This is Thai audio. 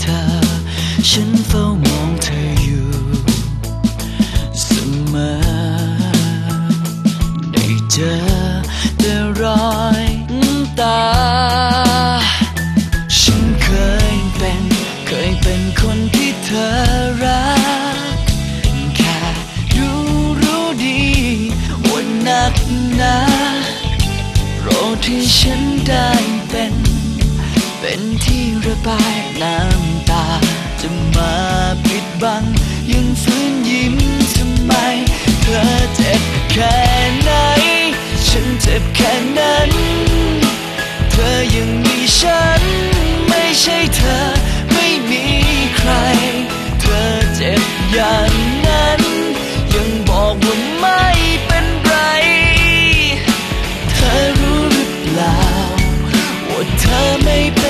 เธอ ฉันเฝ้ามองเธออยู่เสมอ ได้เจอแต่รอยน้ำตา ฉันเคยเป็น เคยเป็นคนที่เธอรัก แค่รู้รู้ดีว่านักหนาโปรดที่ฉันได้เป็น เป็นที่ระบายน้ำตา จะมาปิดบัง ยังฟื้นยิ้มทำไม เธอเจ็บแค่ไหน ฉันเจ็บแค่นั้น เธอยังมีฉัน ไม่ใช่เธอ ไม่มีใคร เธอเจ็บอย่างนั้น ยังบอกว่าไม่เป็นไร เธอรู้หรือเปล่าว่าเธอไม่เป็น